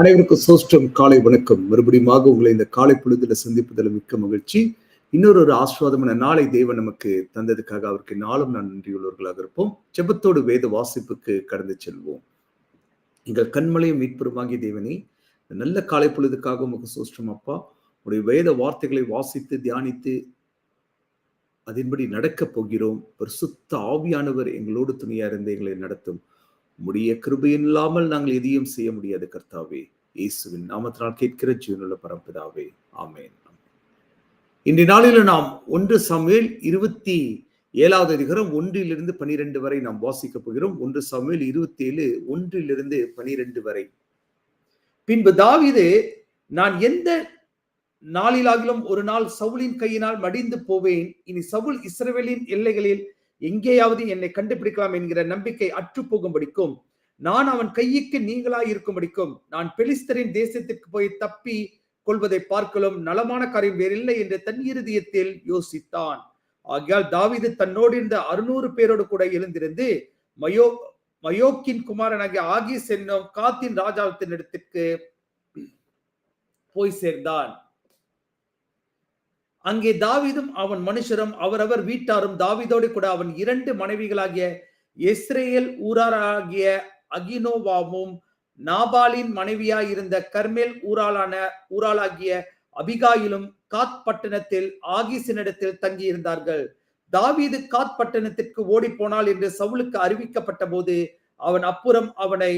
அனைவருக்கும் சோஸ்டம் காலை வணக்கம். மறுபடியுமாக உங்களை இந்த காலை பொழுதுல சந்திப்பதில் மிக்க மகிழ்ச்சி. இன்னொரு ஒரு ஆஸ்வாதமான நாளை தேவன் நமக்கு தந்ததுக்காக அவருக்கு நாளும் நான் நன்றியுள்ளவர்களாக இருப்போம். ஜெபத்தோடு வேத வாசிப்புக்கு கடந்து செல்வோம். எங்கள் கண்மலையும் மீட்பெருமாகிய தேவனே நல்ல காலை பொழுதுக்காக உமக்கு சோஸ்டம் அப்பா. உடைய வேத வார்த்தைகளை வாசித்து தியானித்து அதன்படி நடக்கப் போகிறோம். பரிசுத்த ஆவியானவர் எங்களோடு துணியா இருந்து எங்களை நடத்தும். உம்முடைய கிருபையில்லாமல் நாங்கள் எதையும் செய்ய முடியாது கர்த்தாவே. இயேசுவின் நாமத்தினால் கேட்கிற ஜீவனுள்ள பரம்பிதாவே. ஆமேன். இன்றைய நாளில் நாம் ஒன்று சமையல் இருபத்தி ஏழாவது அதிகாரம் ஒன்றிலிருந்து பனிரெண்டு வரை நாம் வாசிக்க போகிறோம். ஒன்று சமையல் இருபத்தி ஏழு ஒன்றிலிருந்து பனிரெண்டு வரை. பின்பு தாவிது நான் எந்த நாளிலாகிலும் ஒரு நாள் சவுலின் கையினால் மடிந்து போவேன். இனி சவுல் இஸ்ரவேலின் எல்லைகளில் எங்கேயாவது என்னை கண்டுபிடிக்கலாம் என்கிற நம்பிக்கை அற்று போகும்படிக்கும் நான் அவன் கையுக்கு நீங்களாய் இருக்கும்படிக்கும் நான் பெலிஸ்தரின் தேசத்திற்கு போய் தப்பி கொள்வதை பார்க்கலும் நலமான காரியம் வேறில்லை என்று தன் இருதயத்தில் யோசித்தான். ஆகையால் தாவிது தன்னோடு இருந்த அறுநூறு பேரோடு கூட எழுந்திருந்து மயோ மயோக்கின் குமாரனாகிய ஆகிஸ் என்னும் காத்தின் ராஜாவின் இடத்திற்கு போய் சேர்ந்தான். அங்கே தாவிதும் அவன் மனுஷரும் அவரவர் வீட்டாரும் தாவிதோடு கூட அவன் இரண்டு மனைவிகளாகிய இஸ்ரேல் ஊராராகிய அகினோவாவும் நாபாலின் மனைவியாய் இருந்த கர்மேல் ஊராளான ஊராளாகிய அபிகாயிலும் காத் பட்டணத்தில் ஆகிசினிடத்தில் தங்கியிருந்தார்கள். தாவீது காத் பட்டணத்திற்கு ஓடி போனால் என்று சவுலுக்கு அறிவிக்கப்பட்ட போது அவன் அப்புறம் அவனை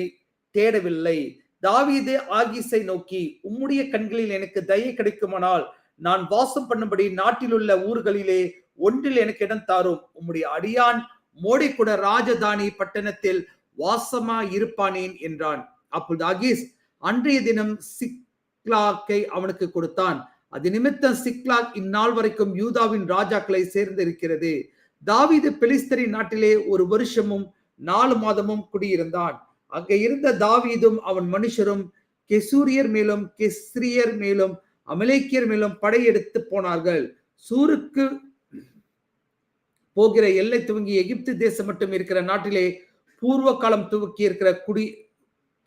தேடவில்லை. தாவீது ஆகிஸை நோக்கி உம்முடைய கண்களில் எனக்கு தயை கிடைக்குமானால் நான் வாசம் பண்ணும்படி நாட்டில் உள்ள ஊர்களிலே ஒன்றில் எனக்கு இடம் தாரும். உம்முடைய அடியான் மோடிக்குட ராஜதானி பட்டணத்தில் வாசமா இருப்பானேன் என்றான். அப்பொழுது அகீஸ் அன்றைய தினம் சிக்லாக்கை அவனுக்கு கொடுத்தான். அது நிமித்தம் சிக்லாக் இந்நாள் வரைக்கும் யூதாவின் ராஜாக்களை சேர்ந்திருக்கிறது. தாவிது பெலிஸ்தரின் நாட்டிலே ஒரு வருஷமும் நாலு மாதமும் குடியிருந்தான். அங்கே இருந்த தாவீதும் அவன் மனுஷரும் கெசூரியர் மேலும் கெஸ்ரியர் மேலும் அமலேக்கியர் மேலும் படையெடுத்து போனார்கள். சூருக்கு போகிற எல்லை துவங்கி எகிப்து தேசம் மட்டும் இருக்கிற நாட்டிலே பூர்வ காலம் துவக்கி இருக்கிற குடி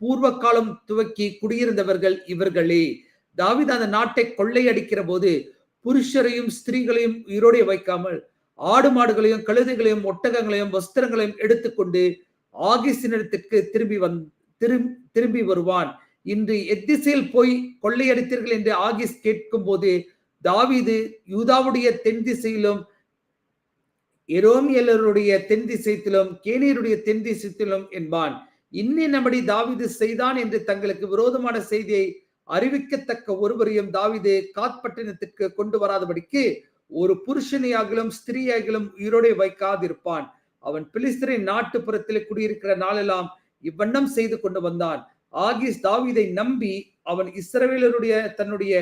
பூர்வ காலம் துவக்கி குடியிருந்தவர்கள் இவர்களே. தாவித அந்த நாட்டை கொள்ளையடிக்கிற போது புருஷரையும் ஸ்திரீகளையும் உயிரோடைய வைக்காமல் ஆடு மாடுகளையும் கழுதைகளையும் ஒட்டகங்களையும் வஸ்திரங்களையும் எடுத்துக்கொண்டு ஆகிசினிடத்திற்கு திரும்பி வந் திரும்பி வருவான். இன்று எத்திசையில் போய் கொள்ளையடித்தீர்கள் என்று ஆகிஸ் கேட்கும் போது தாவிது யூதாவுடைய தென் திசையிலும் எரோமியலருடைய தென் திசைத்திலும் கேனியருடைய தென் திசைத்திலும் என்பான். இன்னினபடி தாவிது செய்தான் என்று தங்களுக்கு விரோதமான செய்தியை அறிவிக்கத்தக்க ஒருவரையும் தாவிது காத்பட்டினத்திற்கு கொண்டு வராதபடிக்கு ஒரு புருஷனையாகிலும் ஸ்திரீயாகிலும் உயிரோடே வைக்காதிருப்பான். அவன் பிலிஸ்தரின் நாட்டுப்புறத்திலே குடியிருக்கிற நாளெல்லாம் இவ்வண்ணம் செய்து கொண்டு வந்தான். ஆகிஸ் தாவிதை நம்பி அவன் இஸ்ரவேலருடைய தன்னுடைய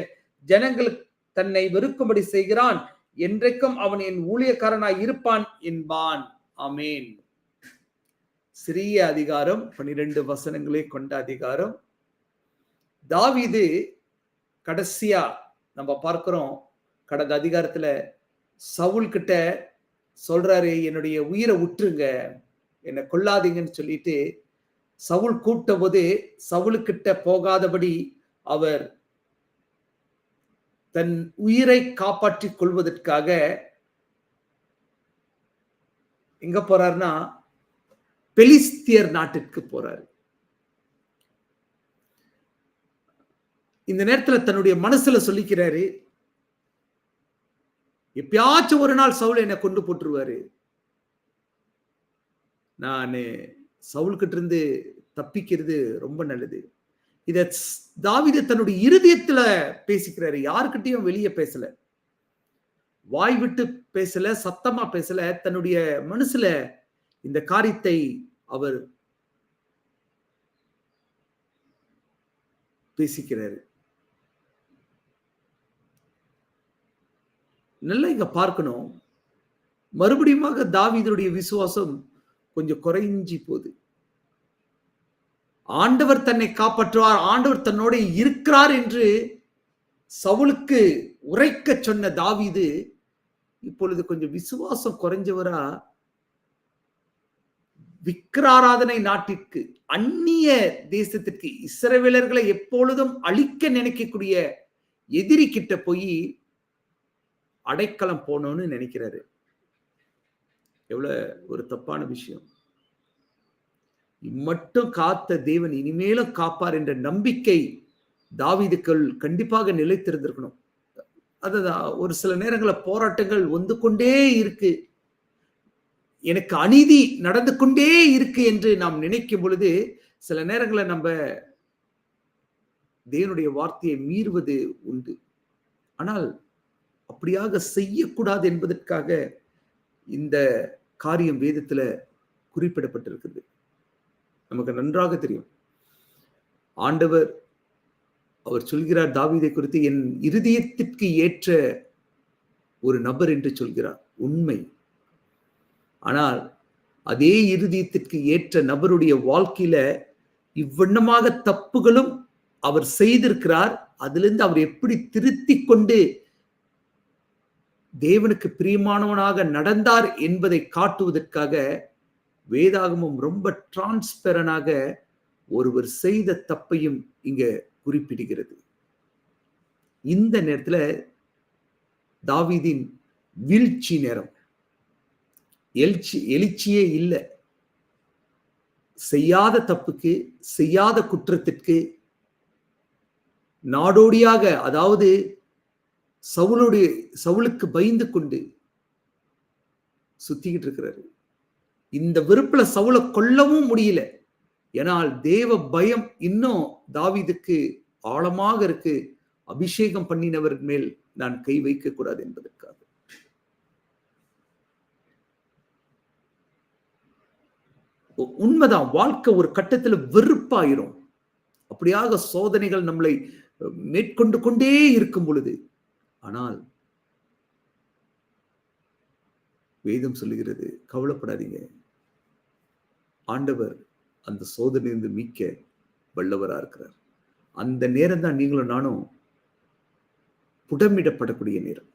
ஜனங்கள் தன்னை வெறுக்கும்படி செய்கிறான். என்றைக்கும் அவன் என் ஊழியக்காரனாய் இருப்பான் என்பான். அமேன் சிறிய அதிகாரம் பனிரெண்டு வசனங்களை கொண்ட அதிகாரம். தாவிது கடைசியா நம்ம பார்க்கிறோம் கடந்த அதிகாரத்துல சவுல் கிட்ட சொல்றாரு என்னுடைய உயிரை விட்டுருங்க என்னை கொல்லாதீங்கன்னு சொல்லிட்டு சவுல் கூப்பிட்ட போது சவுலுக்கிட்ட போகாதபடி அவர் தன் உயிரை காப்பாற்றிக் கொள்வதற்காக எங்க போறாருன்னா பெலிஸ்தியர் நாட்டிற்கு போறாரு. இந்த நேரத்துல தன்னுடைய மனசுல சொல்லிக்கிறாரு எப்பயாச்சும் ஒரு நாள் சவுல் என்னை கொண்டு போட்டுருவாரு. நான் சவுல்கிட்ட இருந்து தப்பிக்கிறது ரொம்ப நல்லது. இத தாவித தன்னுடைய இருதயத்துல பேசிக்கிறாரு. யாருக்கிட்டையும் வெளியே பேசல. வாய் விட்டு பேசல சத்தமா பேசல. தன்னுடைய மனசுல இந்த காரியத்தை அவர் பேசிக்கிறாரு. நல்லா இங்க பார்க்கணும். மறுபடியுமாக தாவிதனுடைய விசுவாசம் கொஞ்சம் குறைஞ்சி போகுது. ஆண்டவர் தன்னை காப்பாற்றுவார் ஆண்டவர் தன்னோடு இருக்கிறார் என்று சவுலுக்கு உரைக்க சொன்ன தாவிது இப்பொழுது கொஞ்சம் விசுவாசம் குறைஞ்சவரா விக்கிராராதனை நாட்டிற்கு அந்நிய தேசத்திற்கு இஸ்ரவேலர்களை எப்பொழுதும் அழிக்க நினைக்கக்கூடிய எதிரி கிட்ட போய் அடைக்கலம் போனோன்னு நினைக்கிறாரு. எவ்வளவு ஒரு தப்பான விஷயம். மட்டும் காத்த தேவன் இனிமேலும் காப்பார் என்ற நம்பிக்கை தாவிதுக்கள் கண்டிப்பாக நிலைத்திருந்திருக்கணும். அதுதான் ஒரு சில நேரங்களில் போராட்டங்கள் வந்து கொண்டே இருக்கு. எனக்கு அநீதி நடந்து கொண்டே இருக்கு என்று நாம் நினைக்கும் பொழுது சில நேரங்களில் நம்ம தேவனுடைய வார்த்தையை மீறுவது உண்டு. ஆனால் அப்படியாக செய்யக்கூடாது என்பதற்காக இந்த காரியம் வேதத்துல குறிப்பிடப்பட்டிருக்குது நமக்கு நன்றாக தெரியும். ஆண்டவர் அவர் சொல்கிறார் தாவீதை குறித்து என் இருதயத்திற்கு ஏற்ற ஒரு நபர் என்று சொல்கிறார். உண்மை. ஆனால் அதே இருதயத்திற்கு ஏற்ற நபருடைய வாழ்க்கையில இவ்வண்ணமாக தப்புகளும் அவர் செய்திருக்கிறார். அதிலிருந்து அவர் எப்படி திருத்தி கொண்டு தேவனுக்கு பிரியமானவனாக நடந்தார் என்பதை காட்டுவதற்காக வேதாகமம் ரொம்ப டிரான்ஸ்பெரனாக ஒருவர் செய்த தப்பையும் இங்க குறிப்பிடுகிறது. இந்த நேரத்துல தாவிதின் வீழ்ச்சி நேரம். எழுச்சி எழுச்சியே இல்லை. செய்யாத தப்புக்கு செய்யாத குற்றத்திற்கு நாடோடியாக அதாவது சவுளுடைய சவுளுக்கு பயந்து கொண்டு சுத்திக்கிட்டு இருக்கிறாரு. இந்த வெறுப்புல சவுளை கொல்லவும் முடியல. ஏனால் தேவ பயம் இன்னும் தாவிதுக்கு ஆழமாக இருக்கு. அபிஷேகம் பண்ணினவர் மேல் நான் கை வைக்க கூடாது என்பதற்காக. உண்மைதான். வாழ்க்கை ஒரு கட்டத்துல வெறுப்பாயிரும். அப்படியாக சோதனைகள் நம்மளை மேற்கொண்டு கொண்டே இருக்கும் பொழுது. ஆனால் வேதம் சொல்லுகிறது கவலைப்படாதீங்க. ஆண்டவர் அந்த சோதனையிலிருந்து மீட்க வல்லவரா இருக்கிறார். அந்த நேரம் தான் நீங்களும் நானும் புடமிடப்படக்கூடிய நேரம்.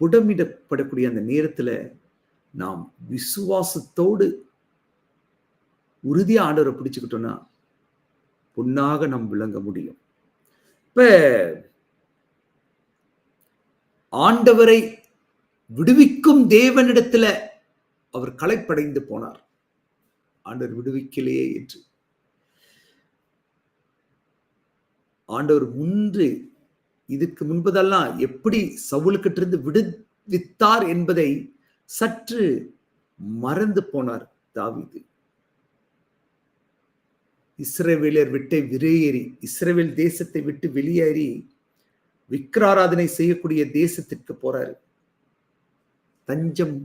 புடமிடப்படக்கூடிய அந்த நேரத்துல நாம் விசுவாசத்தோடு உறுதியா ஆண்டவரை பிடிச்சுக்கிட்டோம்னா பொன்னாக நாம் விளங்க முடியும். இப்ப ஆண்டவரை விடுவிக்கும் தேவனிடத்துல அவர் களைப்படைந்து போனார். ஆண்டவர் விடுவிக்கலையே என்று. ஆண்டவர் முன்று இதுக்கு முன்பதெல்லாம் எப்படி சவுலுக்கிட்டிருந்து விடுவித்தார் என்பதை சற்று மறந்து போனார் தாவிது. இஸ்ரேவேலர் விட்டு விரையேறி இஸ்ரேவேல் தேசத்தை விட்டு வெளியேறி விக்கிராராதனை செய்யக்கூடிய தேசத்திற்கு போறாரு. தஞ்சம்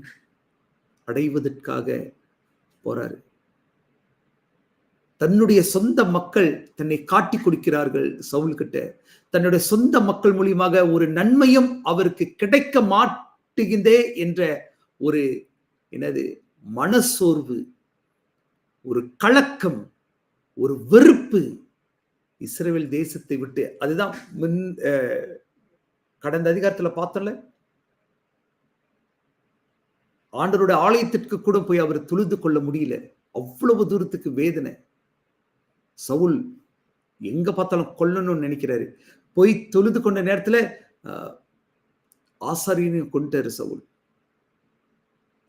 அடைவதற்காக போறாரு. தன்னுடைய சொந்த மக்கள் தன்னை காட்டி கொடுக்கிறார்கள் சவுல் கிட்ட. தன்னுடைய சொந்த மக்கள் மூலியமாக ஒரு நன்மையும் அவருக்கு கிடைக்க மாட்டுகின்றே என்ற ஒரு என்னது மனசோர்வு ஒரு கலக்கம் ஒரு வெறுப்பு இஸ்ரேல் தேசத்தை விட்டு. அதுதான் மின் கடந்த அதிகாரத்துல பார்த்தல ஆண்டருடைய ஆலயத்திற்கு கூட போய் அவர் துளிந்து கொள்ள முடியல. அவ்வளவு தூரத்துக்கு வேதனை. சவுல் எங்க பார்த்தாலும் கொல்லணும்னு நினைக்கிறாரு. போய் தொழுது கொண்ட நேரத்துல ஆசாரியனையும் கொண்டாரு சவுல்.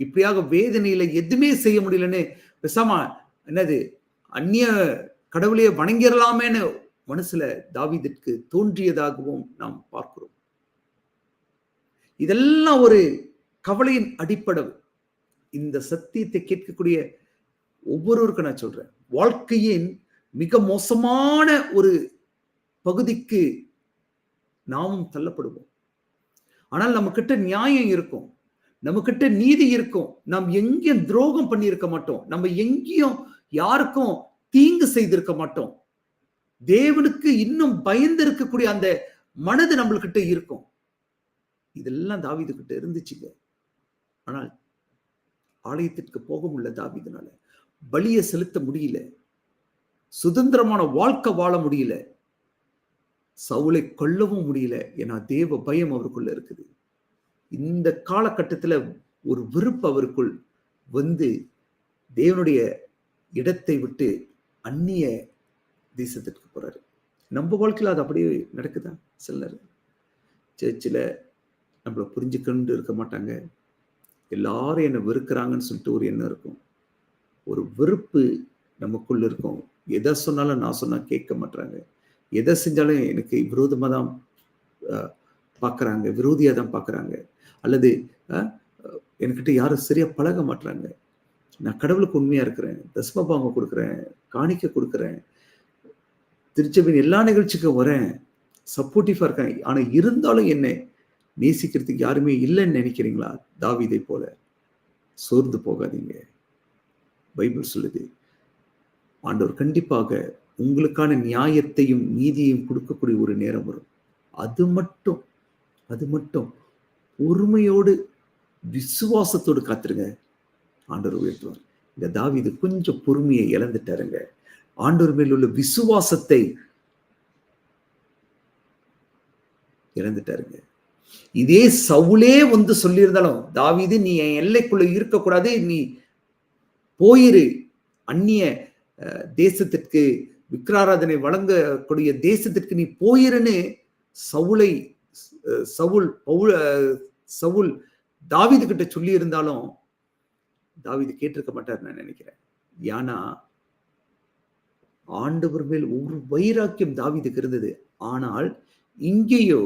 இப்படியாக வேதனையில எதுவுமே செய்ய முடியலன்னு பெசாமா என்னது அந்நிய கடவுளையே வணங்கிடலாமேன்னு மனசுல தாவிதிற்கு தோன்றியதாகவும் நாம் பார்க்கிறோம். இதெல்லாம் ஒரு கவலையின் அடிப்படவு. இந்த சத்தியத்தை கேட்கக்கூடிய ஒவ்வொருவருக்கும் நான் சொல்றேன். வாழ்க்கையின் மிக மோசமான ஒரு பகுதிக்கு நாமும் தள்ளப்படுவோம். ஆனால் நம்ம கிட்ட நியாயம் இருக்கும். நம்ம கிட்ட நீதி இருக்கும். நாம் எங்கேயும் துரோகம் பண்ணியிருக்க மாட்டோம். நம்ம எங்கேயும் யாருக்கும் தீங்கு செய்திருக்க மாட்டோம். தேவனுக்கு இன்னும் பயந்து இருக்கக்கூடிய அந்த மனது நம்மள்கிட்ட இருக்கும். இதெல்லாம் தாவிது கிட்ட இருந்துச்சுங்க. ஆனால் ஆலயத்திற்கு போக முடியல தாவிதனால. பலியை செலுத்த முடியல. சுதந்திரமான வாழ்க்கை வாழ முடியல. சவுளை கொல்லவும் முடியல. ஏன்னா தேவ பயம் அவருக்குள்ள இருக்குது. இந்த காலகட்டத்தில் ஒரு விருப்பு அவருக்குள் வந்து தேவனுடைய இடத்தை விட்டு அந்நிய தேசத்திற்கு போறாரு. நம்ம வாழ்க்கையில் அது அப்படியே நடக்குதா? சிலர். சர்ச்சில் நம்மளை புரிஞ்சுக்கொண்டு இருக்க மாட்டாங்க. எல்லாரும் என்னை வெறுக்கிறாங்கன்னு சொல்லிட்டு ஒரு எண்ணம் இருக்கும். ஒரு வெறுப்பு நமக்குள்ள இருக்கும். எதை சொன்னாலும் நான் சொன்னால் கேட்க மாட்டாங்க எதை செஞ்சாலும் எனக்கு விரோதமாக தான் பார்க்குறாங்க விரோதியாக தான் பார்க்குறாங்க அல்லது என்கிட்ட யாரும் சரியாக பழக மாட்டுறாங்க நான் கடவுளுக்கு உண்மையாக இருக்கிறேன். தஸ்மபாங்க கொடுக்குறேன். காணிக்க கொடுக்குறேன். திருச்சபின் எல்லா நிகழ்ச்சிக்கும் வரேன். சப்போர்ட்டிவாக இருக்கேன். ஆனால் இருந்தாலும் என்ன நேசிக்கிறதுக்கு யாருமே இல்லைன்னு நினைக்கிறீங்களா? தாவிதை போல. சோர்ந்து போகாதீங்க. பைபிள் சொல்லுது ஆண்டவர் கண்டிப்பாக உங்களுக்கான நியாயத்தையும் நீதியையும் கொடுக்கக்கூடிய ஒரு நேரம் வரும். அது மட்டும் அது மட்டும். பொறுமையோடு விசுவாசத்தோடு காத்துருங்க. ஆண்டவர் உயர்த்துவார். இந்த தாவிது கொஞ்சம் பொறுமையை இழந்துட்டாருங்க. ஆண்டவர் மேல் உள்ள விசுவாசத்தை இழந்துட்டாருங்க. இதே சவுலே வந்து சொல்லியிருந்தாலும் தாவிது நீ என் எல்லைக்குள்ள இருக்கக்கூடாது. நீ போயிரு. அந்நிய தேசத்திற்கு விக்ராராதனை வழங்கக்கூடிய தேசத்திற்கு நீ போயிருன்னு சவுளை சவுல் பவுல் சவுல் தாவிது கிட்ட சொல்லி இருந்தாலும் தாவிது கேட்டிருக்க மாட்டார் நான் நினைக்கிறேன். ஏன்னா ஆண்டவர் மேல் ஒரு வைராக்கியம் தாவிதுக்கு இருந்தது. ஆனால் இங்கேயோ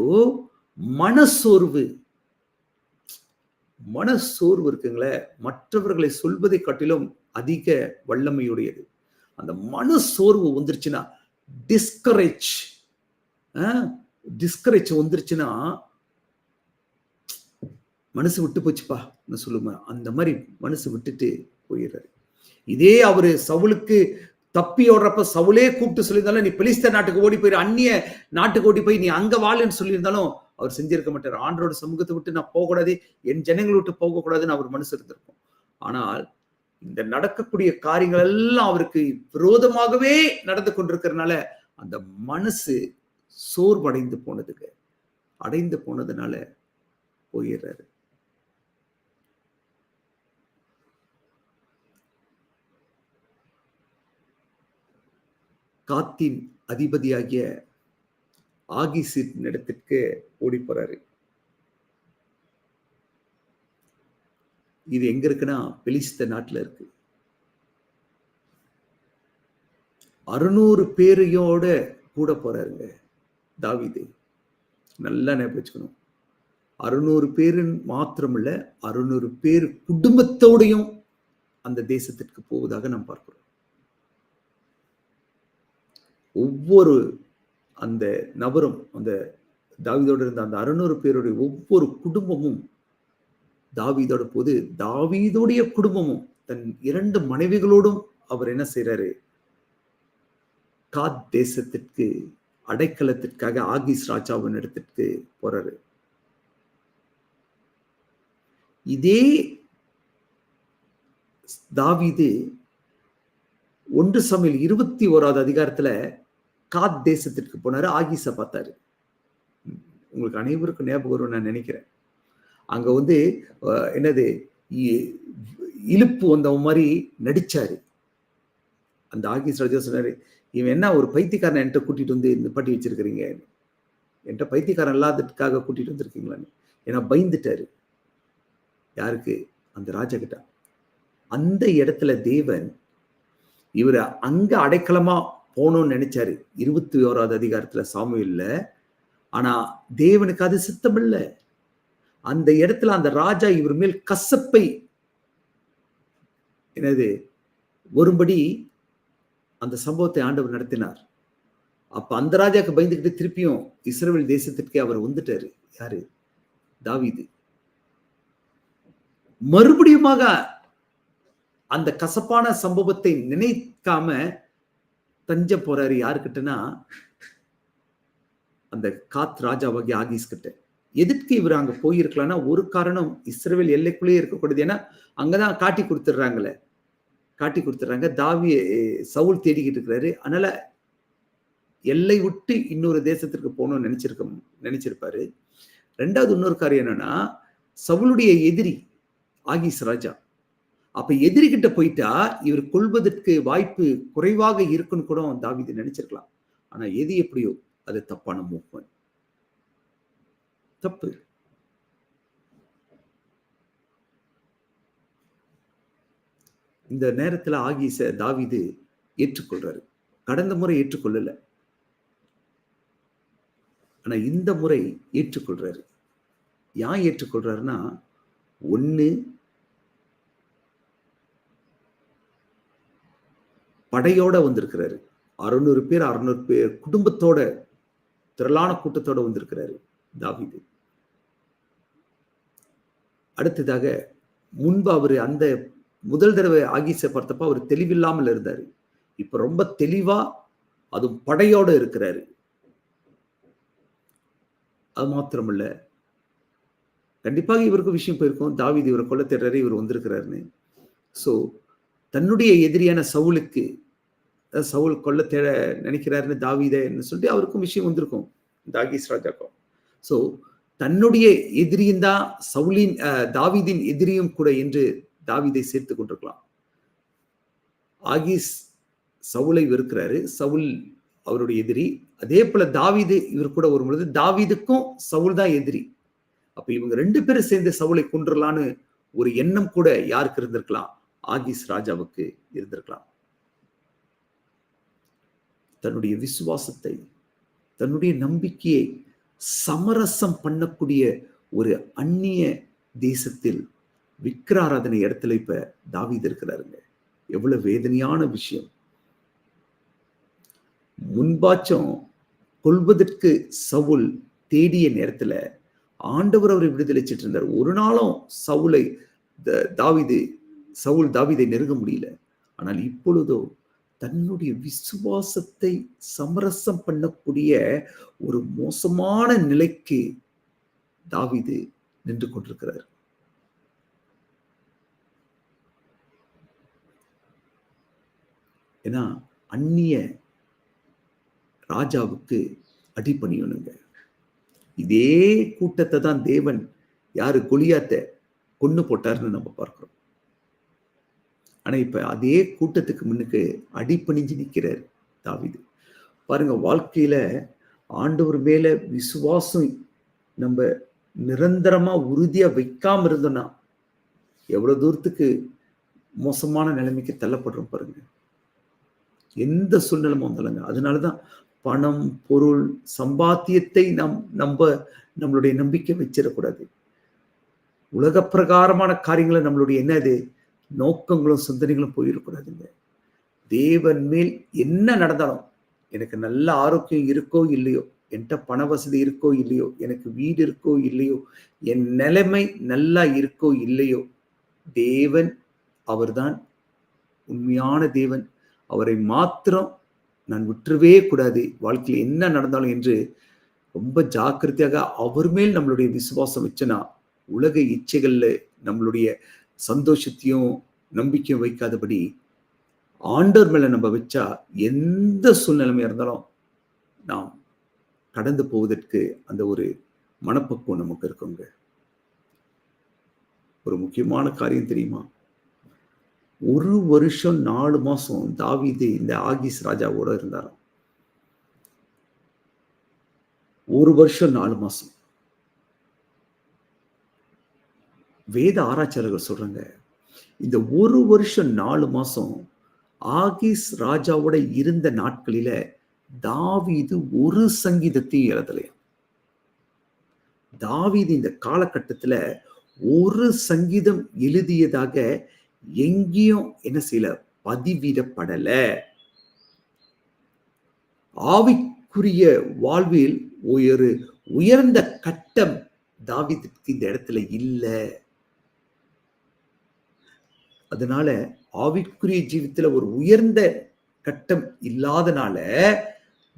மனசோர்வு மனசோர்வு இருக்குங்களே மற்றவர்களை சொல்வதை காட்டிலும் அதிக வல்லமையுடையது. அந்த மனசோர்வு வந்துருச்சுன்னா டிஸ்கரேஜ் டிஸ்கரேஜ் வந்துருச்சுன்னா மனசு விட்டு போச்சுப்பா சொல்லுமா அந்த மாதிரி மனசு விட்டுட்டு போயிடுறாரு. இதே அவரு சவுளுக்கு தப்பி ஓடுறப்ப சவுளே கூப்பிட்டு சொல்லியிருந்தாலும் நீ பெலிஸ்த நாட்டுக்கு ஓடி போயிரு அந்நிய நாட்டுக்கு ஓடி போய் நீ அங்க வாழுன்னு சொல்லியிருந்தாலும் அவர் செஞ்சிருக்க மாட்டார். ஆண்டரோட சமூகத்தை விட்டு நான் போகக்கூடாது என் ஜனங்களை விட்டு போகக்கூடாதுன்னு அவர் மனசு இருந்திருக்கும். ஆனால் இந்த நடக்கக்கூடிய காரியங்கள் எல்லாம் அவருக்கு விரோதமாகவே நடந்து கொண்டிருக்கிறதுனால அந்த மனசு சோர்வடைந்து போனதுக்கு அடைந்து போனதுனால போயிடுறாரு. காத்தின் அதிபதியாகிய ஆகிசின் இடத்திற்கு ஓடி போறாரு இது எங்க இருக்குன்னா பெலிஸ்த நாட்டுல இருக்கு. அறுநூறு பேரையோட கூட போறாருங்க தாவிது. நல்லா ஞாபகம் அறுநூறு பேரு மாத்திரமில்ல அறுநூறு பேர் குடும்பத்தோடையும் அந்த தேசத்திற்கு போவதாக நாம் பார்க்கிறோம். ஒவ்வொரு அந்த நபரும் அந்த தாவிதோடு இருந்த அந்த அறுநூறு பேருடைய ஒவ்வொரு குடும்பமும் தாவீதோட போது தாவீதோடைய குடும்பமும் தன் இரண்டு மனைவிகளோடும் அவர் என்ன செய்யறாரு காத் தேசத்திற்கு அடைக்கலத்திற்காக ஆகிஸ் ராஜாவின் இடத்திற்கு போறாரு. இதே தாவிது ஒன்று சமையல் இருபத்தி ஓராவது அதிகாரத்துல காத் தேசத்திற்கு போனாரு ஆகிஸ பார்த்தாரு. உங்களுக்கு அனைவருக்கும் ஞாபகம் வரும் நான் நினைக்கிறேன். அங்க வந்து என்னது இழுப்பு வந்தவன் மாதிரி நடிச்சாரு. அந்த ஆகிஸ் ராஜா சொன்னாரு இவன் என்ன ஒரு பைத்தியக்காரன் என்கிட்ட கூட்டிட்டு வந்து இந்த வச்சிருக்கிறீங்க? என்கிட்ட பைத்தியக்காரன் இல்லாததுக்காக கூட்டிட்டு வந்திருக்கீங்களான்னு ஏன்னா பயந்துட்டாரு. யாருக்கு? அந்த ராஜா கிட்ட. அந்த இடத்துல தேவன் இவரை அங்க அடைக்கலமா போகணும்னு நினைச்சாரு. இருபத்தி ஓராவது அதிகாரத்துல இல்லை ஆனா தேவனுக்கு அது சித்தம் இல்லை அந்த இடத்துல அந்த ராஜா இவர் மேல் கசப்பை என்னது? வரும்படி அந்த சம்பவத்தை ஆண்டவர் நடத்தினார். அப்ப அந்த ராஜாக்கு பயந்துக்கிட்டு திருப்பியும் இஸ்ரேல் தேசத்திற்கே அவர் வந்துட்டாரு. யாரு? தாவிது. மறுபடியுமாக அந்த கசப்பான சம்பவத்தை நினைக்காம தஞ்ச போறாரு யாருக்கிட்டனா அந்த காத் ராஜாவாகி ஆகிஸ்கிட்ட எதுக்கு இவர் அங்க போயிருக்கலாம்னா ஒரு காரணம் இஸ்ரேல் எல்லைக்குள்ளேயே இருக்கக்கூடியது ஏன்னா அங்கதான் காட்டி கொடுத்துட்றாங்களே. காட்டி கொடுத்துட்றாங்க. தாவி சவுல் தேடிக்கிட்டு இருக்கிறாரு அதனால எல்லை விட்டு இன்னொரு தேசத்திற்கு போகணும்னு நினைச்சிருக்க நினைச்சிருப்பாரு. ரெண்டாவது இன்னொரு காரியம் என்னன்னா சவுளுடைய எதிரி ஆகிஸ் ராஜா. அப்ப எதிரிகிட்ட போயிட்டா இவர் கொள்வதற்கு வாய்ப்பு குறைவாக இருக்குன்னு கூட தாவிது நினைச்சிருக்கலாம். ஆனா எது எப்படியோ அது தப்பான மூவ்மெண்ட் தப்பு. இந்த நேரத்துல ஆகிச தாவிது ஏற்றுக்கொள்றாரு. கடந்த முறை ஏற்றுக்கொள்ளல. ஆனா இந்த முறை ஏற்றுக்கொள்றாரு. ஏன் ஏற்றுக்கொள்றாருன்னா ஒன்று படையோட வந்திருக்கிறாரு. அறுநூறு பேர் அறுநூறு பேர் குடும்பத்தோட திரளான கூட்டத்தோட வந்திருக்கிறாரு தாவிது. அடுத்ததாக முன்பு அவர் அந்த முதல் தடவை ஆகிச பார்த்தப்ப அவர் தெளிவில்லாமல் இருந்தார். இப்ப ரொம்ப தெளிவா அதுவும் படையோட இருக்கிறாரு. அது மாத்திரமல்ல கண்டிப்பாக இவருக்கு விஷயம் போயிருக்கும். தாவிது இவரை கொல்ல தேடுறாரு இவர் வந்திருக்கிறாருன்னு. ஸோ தன்னுடைய எதிரியான சவுலுக்கு சவுல் கொல்ல தேட நினைக்கிறாருன்னு தாவிதன்னு சொல்லிட்டு அவருக்கும் விஷயம் வந்திருக்கும் தாகிஸ் ராஜாக்கும். ஸோ தன்னுடைய எதிரியும் தான் சவுலின் தாவிதின் எதிரியும் கூட என்று தாவிதை சேர்த்து கொண்டிருக்கலாம். ஆகிஸ் சவுலை வெறுக்கிறாரு சவுல் அவருடைய எதிரி. அதே போல தாவிது இவர் கூட வரும் பொழுது தாவிதுக்கும் சவுல் தான் எதிரி. அப்ப இவங்க ரெண்டு பேரும் சேர்ந்து சவுளை கொண்டுடலான்னு ஒரு எண்ணம் கூட யாருக்கு இருந்திருக்கலாம்? ஆகிஸ் ராஜாவுக்கு இருந்திருக்கலாம். தன்னுடைய விசுவாசத்தை தன்னுடைய நம்பிக்கையை சமரசம் பண்ணக்கூடிய ஒரு அந்நிய தேசத்தில் விக்கிராராதனை இடத்துல இப்ப தாவிது இருக்கிறாருங்க. எவ்வளவு வேதனையான விஷயம். முன்பாச்சும் கொள்வதற்கு சவுல் தேடிய நேரத்துல ஆண்டவர் அவரை விடுதலை இருந்தார் ஒரு நாளும் சவுலை தாவிது சவுல் தாவிதை நெருங்க முடியல. ஆனால் இப்பொழுதோ தன்னுடைய விசுவாசத்தை சமரசம் பண்ணக்கூடிய ஒரு மோசமான நிலைக்கு தாவிது நின்று கொண்டிருக்கிறார். ஏன்னா அந்நிய ராஜாவுக்கு அடிப்பணியணுங்க இதே கூட்டத்தை தான் தேவன் யாரு கொலியாத்த கொண்டு போட்டார்னு நம்ம பார்க்கிறோம். ஆனால் இப்போ அதே கூட்டத்துக்கு முன்னுக்கு அடிப்பணிஞ்சு நிற்கிறார் தாவிது. பாருங்க வாழ்க்கையில ஆண்டவர் மேல விசுவாசம் நம்ம நிரந்தரமா உறுதியா வைக்காம இருந்தோம்னா எவ்வளவு தூரத்துக்கு மோசமான நிலைமைக்கு தள்ளப்படுறோம் பாருங்க. எந்த சூழ்நிலையும் வந்தாலுங்க அதனாலதான் பணம் பொருள் சம்பாத்தியத்தை நம் நம்ம நம்மளுடைய நம்பிக்கை வச்சிடக்கூடாது. உலக பிரகாரமான காரியங்களை நம்மளுடைய என்னது நோக்கங்களும் சிந்தனைகளும் போயிடக்கூடாதுங்க தேவன் மேல் என்ன நடந்தாலும் எனக்கு நல்ல ஆரோக்கியம் இருக்கோ இல்லையோ என்கிட்ட பண வசதி இருக்கோ இல்லையோ எனக்கு வீடு இருக்கோ இல்லையோ என் நிலைமை நல்லா இருக்கோ இல்லையோ தேவன் அவர்தான் உண்மையான தேவன். அவரை மாத்திரம் நான் விட்டுறவே கூடாது. வாழ்க்கையில் என்ன நடந்தாலும் என்று ரொம்ப ஜாக்கிரதையாக அவர் மேல் நம்மளுடைய விசுவாசம் வச்சனா உலக இச்சைகளில் நம்மளுடைய சந்தோஷத்தையும் நம்பிக்கையும் வைக்காதபடி ஆண்டவர் மேலே நம்ம வச்சா எந்த சூழ்நிலைமையாக இருந்தாலும் நாம் கடந்து போவதற்கு அந்த ஒரு மனப்பக்குவம் நமக்கு இருக்குங்க. ஒரு முக்கியமான காரியம் தெரியுமா? ஒரு வருஷம் நாலு மாசம் தாவிது இந்த ஆகிஸ் ராஜாவோட இருந்தாராம். ஒரு வருஷம் நாலு மாசம். வேத ஆராய்ச்சியாளர்கள் சொல்றாங்க இந்த ஒரு வருஷம் நாலு மாசம் ஆகிஸ் ராஜாவோட இருந்த நாட்களில தாவீது ஒரு சங்கீதத்தையும் எழுதலையா? தாவீது இந்த காலகட்டத்துல ஒரு சங்கீதம் எழுதியதாக எங்கேயும் என்ன செய்யல பதிவிடப்படல. ஆவிக்குரிய வாழ்வில் ஒரு உயர்ந்த கட்டம் தாவிதுக்கு இந்த இடத்துல இல்லை. அதனால ஆவிக்குரிய ஜீவித்துல ஒரு உயர்ந்த கட்டம் இல்லாதனால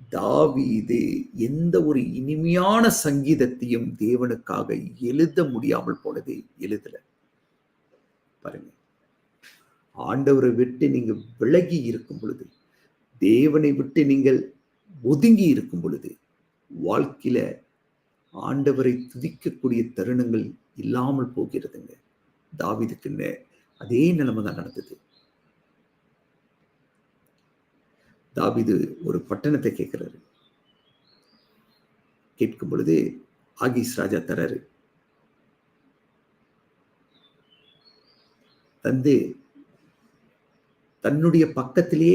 தாவீது எந்த ஒரு இனிமையான சங்கீதத்தையும் தேவனுக்காக எழுத முடியாமல் போனது எழுதல. பாருங்க. ஆண்டவரை விட்டு நீங்க விலகி இருக்கும் பொழுது தேவனை விட்டு நீங்கள் ஒதுங்கி இருக்கும் பொழுது வாழ்க்கையில ஆண்டவரை துதிக்கக்கூடிய தருணங்கள் இல்லாமல் போகிறதுங்க. தாவிதுக்குன்னு அதே நிலைமை தான் நடந்தது. தாவிது ஒரு பட்டணத்தை கேட்கிறாரு. கேட்கும் பொழுது ஆகிஸ் ராஜா தராரு தந்து தன்னுடைய பக்கத்திலே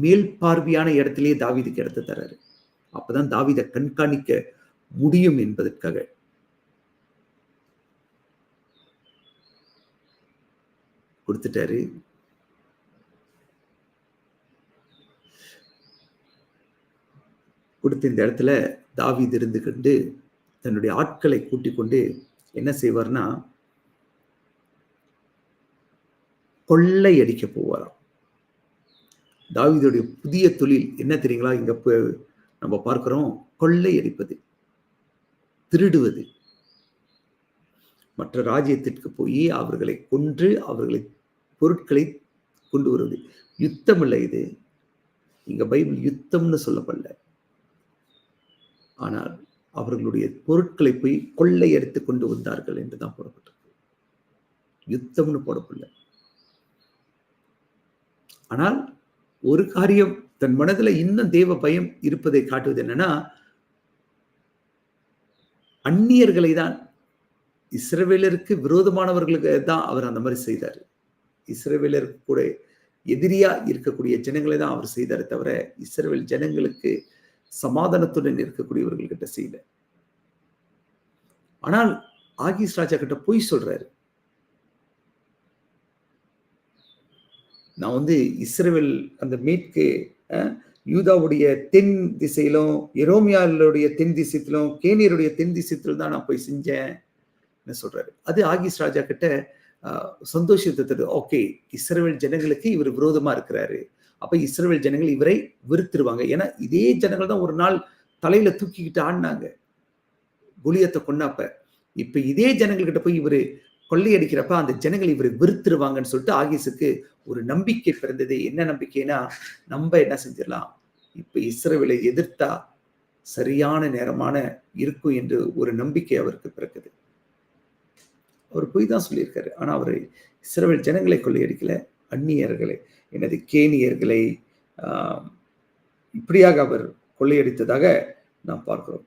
மேல் பார்வையான இடத்திலேயே தாவிதுக்கு இடத்த தராரு அப்பதான் தாவித கண்காணிக்க முடியும் என்பதற்காக கொடுத்துட்டாரு. கொடுத்த இந்த இடத்துல தாவிது இருந்து கொண்டு தன்னுடைய ஆட்களை கூட்டிக் கொண்டு என்ன செய்வார்னா கொள்ளை அடிக்க போவாராம். தாவிதோடைய புதிய தொழில் என்ன தெரியுங்களா? இங்க நம்ம பார்க்கிறோம் கொள்ளை அடிப்பது திருடுவது. மற்ற ராஜ்யத்திற்கு போய் அவர்களை கொன்று அவர்களை பொருட்களை கொண்டு வருவது. யுத்தம் இல்லை இது. இங்க பைபிள் யுத்தம்னு சொல்லப்படல. ஆனால் அவர்களுடைய பொருட்களை போய் கொள்ளை எடுத்து கொண்டு வந்தார்கள் என்றுதான் போடப்பட்டிருக்கு. யுத்தம்னு போடப்படல. ஆனால் ஒரு காரியம் தன் மனதுல இன்னும் தேவ பயம் இருப்பதை காட்டுவது என்னன்னா அந்நியர்களை தான் இஸ்ரவேலருக்கு விரோதமானவர்களுக்கு தான் அவர் அந்த மாதிரி செய்தார். இஸ்ரேவேலர் கூட எதிரியா இருக்கக்கூடிய ஜனங்களை தான் அவர் செய்தாரே தவிர இஸ்ரேவேல் ஜனங்களுக்கு சமாதானத்துடன் இருக்கக்கூடியவர்கள் கிட்ட செய்யல. ஆனால் ஆகிஸ் ராஜா கிட்ட பொய் சொல்றாரு. நான் வந்து இஸ்ரேல் அந்த மீட்கு யூதாவுடைய தென் திசையிலும் எரோமியாலுடைய தென் திசைத்திலும் கேனியருடைய தென் திசைத்திலும் தான் நான் போய் செஞ்சேன் சொல்றாரு. அது ஆகிஸ் ராஜா கிட்ட சந்தோஷத்தை தருது ஓகே இஸ்ரேல் ஜனங்களுக்கு இவர் விரோதமா இருக்கிறாரு. அப்ப இஸ்ரேல் ஜனங்கள் இவரை வெறுத்துருவாங்க. ஏன்னா இதே ஜனங்கள் தான் ஒரு நாள் தலையில தூக்கிக்கிட்டு ஆடினாங்க. குலியத்தை கொண்டாப்ப இப்ப இதே ஜனங்கள்கிட்ட போய் இவரு கொள்ளையடிக்கிறப்ப அந்த ஜனங்கள் இவரை வெறுத்துருவாங்கன்னு சொல்லிட்டு ஆகிஸுக்கு ஒரு நம்பிக்கை பிறந்தது. என்ன நம்பிக்கைனா நம்ம என்ன செஞ்சிடலாம்? இப்ப இஸ்ரேலை எதிர்த்தா சரியான நேரமான இருக்கும் என்று ஒரு நம்பிக்கை அவருக்கு பிறக்குது. அவர் போய் தான் சொல்லியிருக்காரு. ஆனால் அவர் இஸ்ரேல் ஜனங்களை கொள்ளையடிக்கல அந்நியர்களை எனது கேனியர்களை இப்படியாக அவர் கொள்ளையடித்ததாக நாம் பார்க்கிறோம்.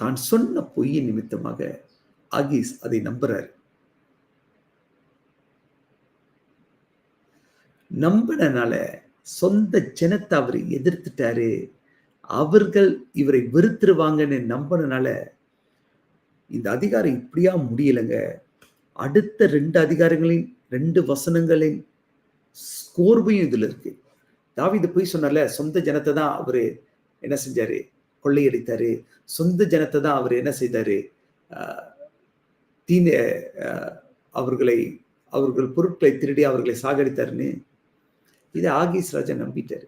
தான் சொன்ன பொய்யின் நிமித்தமாக ஆகிஸ் அதை நம்புறாரு. நம்பினால சொந்த ஜனத்தை அவர் எதிர்த்துட்டாரு. அவர்கள் இவரை வெறுத்துருவாங்கன்னு நம்பினால இந்த அதிகாரம் இப்படியா முடியலைங்க. அடுத்த ரெண்டு அதிகாரங்களின் ரெண்டு வசனங்களின் கோர்வையும் இதுல இருக்கு. தாவிது போய் சொன்னால சொந்த ஜனத்தை தான் அவரு என்ன செஞ்சாரு? கொள்ளையடித்தாரு. சொந்த ஜனத்தை தான் அவர் என்ன செய்தாரு? தீன அவர்களை அவர்கள் பொருட்களை திருடி அவர்களை சாகடித்தாருன்னு இதை ஆகீஸ் ராஜா நம்பிட்டாரு.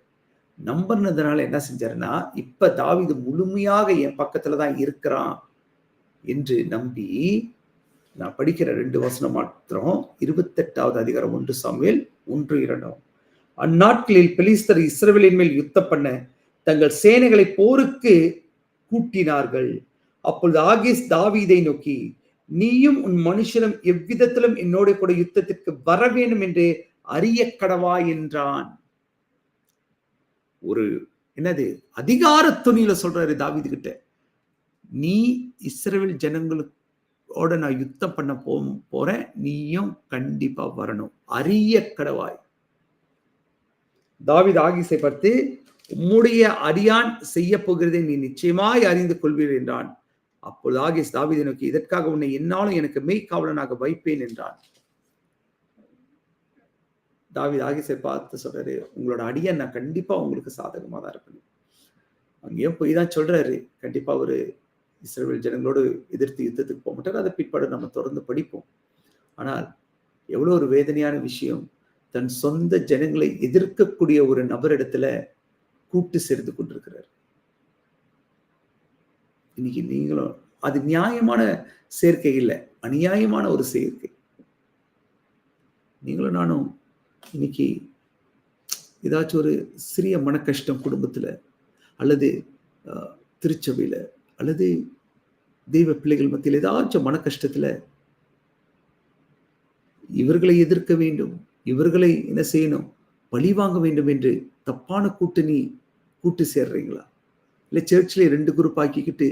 நம்பினதுனால என்ன செஞ்சாருன்னா இப்ப தாவிது முழுமையாக என் பக்கத்துல தான் இருக்கிறான் என்று நம்பி நான் படிக்கிற ரெண்டு வசனம் மாத்திரம் இருபத்தெட்டாவது அதிகாரம் ஒன்று சமையல் ஒன்று இரண்டாம். அந்நாட்களில் பெலிஸ்தர் இஸ்ரேலின் மேல் யுத்தம் பண்ண தங்கள் சேனைகளை போருக்கு கூட்டினார்கள். அப்பொழுது ஆகிஸ் தாவீதை நோக்கி நீயும் உன் மனுஷனும் எவ்விதத்திலும் என்னோட கூட யுத்தத்திற்கு வர வேண்டும் என்று அறிய கடவா என்றான் ஒரு என்னது? அதிகார துணியில சொல்றாரு தாவிது கிட்ட நீ இஸ்ரேல் ஜனங்களோட நான் யுத்தம் பண்ண போ போறேன். நீயும் கண்டிப்பா வரணும். அரிய கடவாய் தாவித் ஆகிசை பார்த்து உம்முடைய அரியான் செய்ய போகிறதை நீ நிச்சயமாய் அறிந்து கொள்வீர் என்றான். அப்பொழுது ஆகிஸ் தாவிதை நோக்கி இதற்காக உன்னை என்னாலும் எனக்கு மெய்க்காவலனாக வைப்பேன் என்றான். தாவித் ஆகிசை பார்த்து சொல்றாரு உங்களோட அடியை நான் கண்டிப்பா உங்களுக்கு சாதகமா தான் இருப்பேன். அங்கேயும் போய் தான் சொல்றாரு கண்டிப்பா ஒரு இஸ்ரேல் ஜனங்களோடு எதிர்த்து யுத்தத்துக்கு போக மாட்டார் அதை பிற்பாடு நம்ம தொடர்ந்து படிப்போம். ஆனால் எவ்வளோ ஒரு வேதனையான விஷயம் தன் சொந்த ஜனங்களை எதிர்க்கக்கூடிய ஒரு நபரிடத்துல கூட்டு சேர்ந்து கொண்டிருக்கிறார். இன்னைக்கு நீங்களும் அது நியாயமான சேர்க்கை இல்லை அநியாயமான ஒரு சேர்க்கை. நீங்களும் நானும் இன்னைக்கு ஏதாச்சும் ஒரு சிறிய மன கஷ்டம் குடும்பத்துல அல்லது திருச்சபையில் அல்லது தெய்வ பிள்ளைகள் மத்தியில் ஏதாச்சும் மன கஷ்டத்துல இவர்களை எதிர்க்க வேண்டும் இவர்களை என்ன செய்யணும் பழி வாங்க வேண்டும் என்று தப்பான கூட்டணி கூட்டு சேர்றீங்களா? இல்லை சர்ச்சில் ரெண்டு குரூப் ஆக்கிக்கிட்டு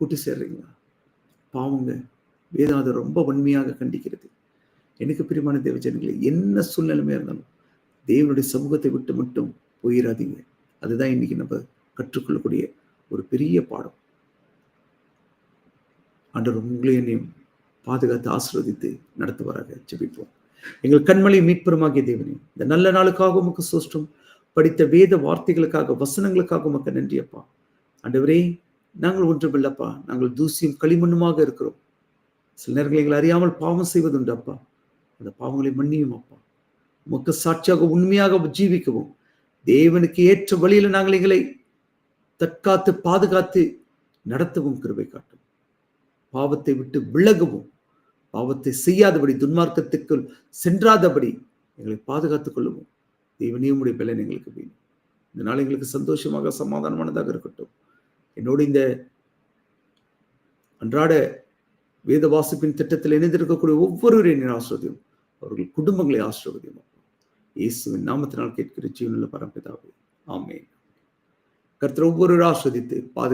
கூட்டு சேர்றீங்களா? பாவங்க வேதம் ரொம்ப வன்மையாக கண்டிக்கிறது. எனக்கு பிரியமான தேவஜனங்களே என்ன சூழ்நிலைமையாக இருந்தாலும் தேவனுடைய சமூகத்தை விட்டு மட்டும் போயிடாதீங்க அதுதான் இன்னைக்கு நம்ம கற்றுக்கொள்ளக்கூடிய ஒரு பெரிய பாடம். ஆண்டவர் உங்களை என்னையும் பாதுகாத்து ஆசிர்வதித்து நடத்துவாராக. ஜெபிப்போம். எங்கள் கண்மலை மீட்பெருமாகிய தேவனே இந்த நல்ல நாளுக்காக உமக்கு சோஷ்டம் படித்த வேத வார்த்தைகளுக்காக வசனங்களுக்காக உமக்கு நன்றி அப்பா. ஆண்டவரே நாங்கள் ஒன்றுமில்லப்பா. நாங்கள் தூசியும் களிமண்ணுமாக இருக்கிறோம். சில நேரங்கள் எங்களை அறியாமல் பாவம் செய்வதுண்டு அப்பா. அந்த பாவங்களை மன்னியும் அப்பா. உமக்கு சாட்சியாக உண்மையாக ஜீவிக்கவும். தேவனுக்கு ஏற்ற வழியில் நாங்கள் எங்களை தற்காத்து பாதுகாத்து நடத்தவும் கிருபை காட்டும். பாவத்தை விட்டு விலகவும் பாவத்தை செய்யாதபடி துன்மார்க்கத்துக்குள் சென்றாதபடி எங்களை பாதுகாத்துக் கொள்ளவும். தேவனையும் உடைய பலன் எங்களுக்கு வேணும் இந்த நாள் எங்களுக்கு சந்தோஷமாக சமாதானமானதாக இருக்கட்டும். என்னோடு இந்த அன்றாட வேத வாசிப்பின் திட்டத்தில் இணைந்திருக்கக்கூடிய ஒவ்வொருவரின் ஆசிரியம் அவர்கள் குடும்பங்களை ஆசிர்வதியும்? இயேசுவின் நாமத்தினால் கேட்கிற ஜீவனில் பரம்பிதாவே. ஆமே கர்த்தர் ஒவ்வொரு ஆஸ்வதித்து பாது